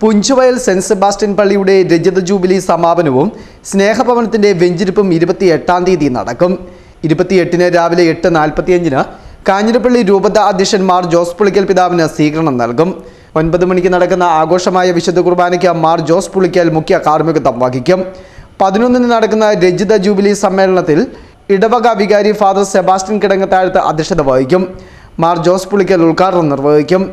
Punchuvayal saint Sebastian പള്ളിയുടെ രജത jubilee സമാപനവും സ്നേഹഭവനത്തിന്റെ വെഞ്ചിരിപ്പും ഇരുപത്തി എട്ടാം തീയതി നടക്കും. ഇരുപത്തിയെട്ടിന് രാവിലെ എട്ട് നാൽപ്പത്തിയഞ്ചിന് കാഞ്ഞിരപ്പള്ളി രൂപത അധ്യക്ഷൻ മാർ ജോസ് പുളിക്കൽ പിതാവിന് സ്വീകരണം നൽകും. ഒൻപത് മണിക്ക് നടക്കുന്ന ആഘോഷമായ വിശുദ്ധ കുർബാനയ്ക്ക് മാർ ജോസ് പുളിക്കൽ മുഖ്യ കാർമ്മികത്വം വഹിക്കും. പതിനൊന്നിന് നടക്കുന്ന രജിത ജൂബിലി സമ്മേളനത്തിൽ ഇടവക വികാരി ഫാദർ സെബാസ്റ്റ്യൻ കിടങ്ങത്താഴത്ത് അധ്യക്ഷത വഹിക്കും. മാർ ജോസ് പുളിക്കൽ ഉദ്ഘാടനം നിർവഹിക്കും.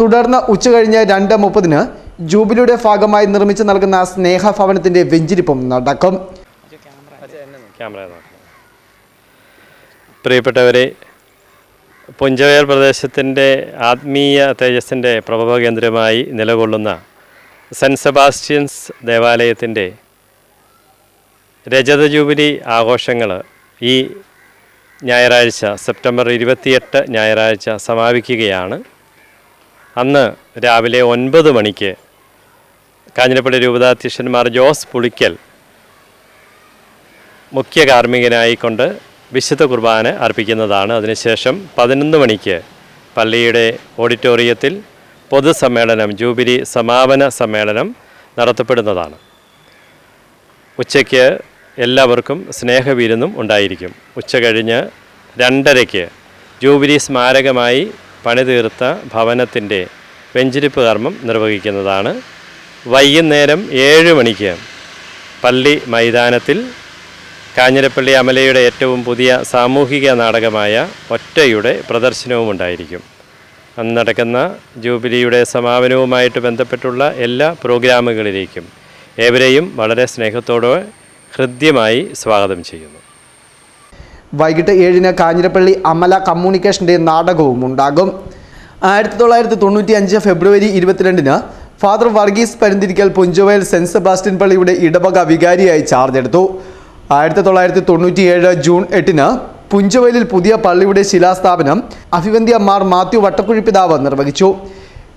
തുടർന്ന് ഉച്ചകഴിഞ്ഞ് രണ്ട് മുപ്പതിന് ജൂബിലിയുടെ ഭാഗമായി നിർമ്മിച്ചു നൽകുന്ന സ്നേഹ ഭവനത്തിന്റെ വെഞ്ചിരിപ്പും നടക്കും. പ്രിയപ്പെട്ടവരെ പുഞ്ചവയൽ പ്രദേശത്തിന്റെ ആത്മീയ തേജസ്സിന്റെ പ്രഭവ കേന്ദ്രമായി നിലകൊള്ളുന്ന സെന്റ് സെബാസ്റ്റ്യൻസ് ദേവാലയത്തിന്റെ രജത ജൂബിലി ആഘോഷങ്ങൾ ഈ ഞായറാഴ്ച സെപ്റ്റംബർ ഇരുപത്തിയെട്ട് ഞായറാഴ്ച സമാപിക്കുകയാണ്. അന്ന് രാവിലെ ഒൻപത് മണിക്ക് കാഞ്ഞിരപ്പള്ളി രൂപതാധ്യക്ഷന്മാർ ജോസ് പുളിക്കൽ മുഖ്യ കാർമ്മികനായിക്കൊണ്ട് വിശുദ്ധ കുർബാന അർപ്പിക്കുന്നതാണ്. അതിനുശേഷം പതിനൊന്ന് മണിക്ക് പള്ളിയുടെ ഓഡിറ്റോറിയത്തിൽ പൊതുസമ്മേളനം ജൂബിലി സമാപന സമ്മേളനം നടത്തപ്പെടുന്നതാണ്. ഉച്ചയ്ക്ക് എല്ലാവർക്കും സ്നേഹവിരുന്നും ഉണ്ടായിരിക്കും. ഉച്ച കഴിഞ്ഞ് രണ്ടരയ്ക്ക് ജൂബിലി സ്മാരകമായി പണിതീർത്ത ഭവനത്തിന്റെ വെഞ്ചിരിപ്പ് കർമ്മം നിർവഹിക്കുന്നതാണ്. വൈകുന്നേരം ഏഴ് മണിക്ക് പള്ളി മൈതാനത്തിൽ കാഞ്ഞിരപ്പള്ളി അമലയുടെ ഏറ്റവും പുതിയ സാമൂഹിക നാടകമായ ഒറ്റയുടെ പ്രദർശനവും ഉണ്ടായിരിക്കും അന്ന് നടക്കുന്ന ജൂബിലിയുടെ സമാപനവുമായിട്ട് ബന്ധപ്പെട്ടുള്ള എല്ലാ പ്രോഗ്രാമുകളിലേക്കും ഏവരെയും വളരെ സ്നേഹത്തോടെ ഹൃദ്യമായി സ്വാഗതം ചെയ്യുന്നു. വൈകിട്ട് ഏഴിന് കാഞ്ഞിരപ്പള്ളി അമല കമ്മ്യൂണിക്കേഷന്റെ നാടകവും ഉണ്ടാകും ആയിരത്തി തൊള്ളായിരത്തി തൊണ്ണൂറ്റി അഞ്ച് ഫെബ്രുവരി ഇരുപത്തിരണ്ടിന് father Varghese Parunthirikkal Punchavayal saint Sebastian പള്ളിയുടെ ഇടവക വികാരിയായി ചാർജ് എടുത്തു. ആയിരത്തി തൊള്ളായിരത്തി തൊണ്ണൂറ്റിയേഴ് ജൂൺ എട്ടിന് പുഞ്ചവയലിൽ പുതിയ പള്ളിയുടെ ശിലാസ്ഥാപനം അഭിവന്ധ്യ മാർ മാത്യു വട്ടക്കുഴിപ്പിതാവ് നിർവഹിച്ചു.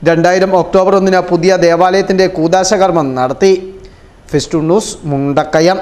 രണ്ടായിരം ഒക്ടോബർ ഒന്നിന് പുതിയ ദേവാലയത്തിന്റെ കൂതാശകർമ്മം നടത്തി. Fest news Mundakayam.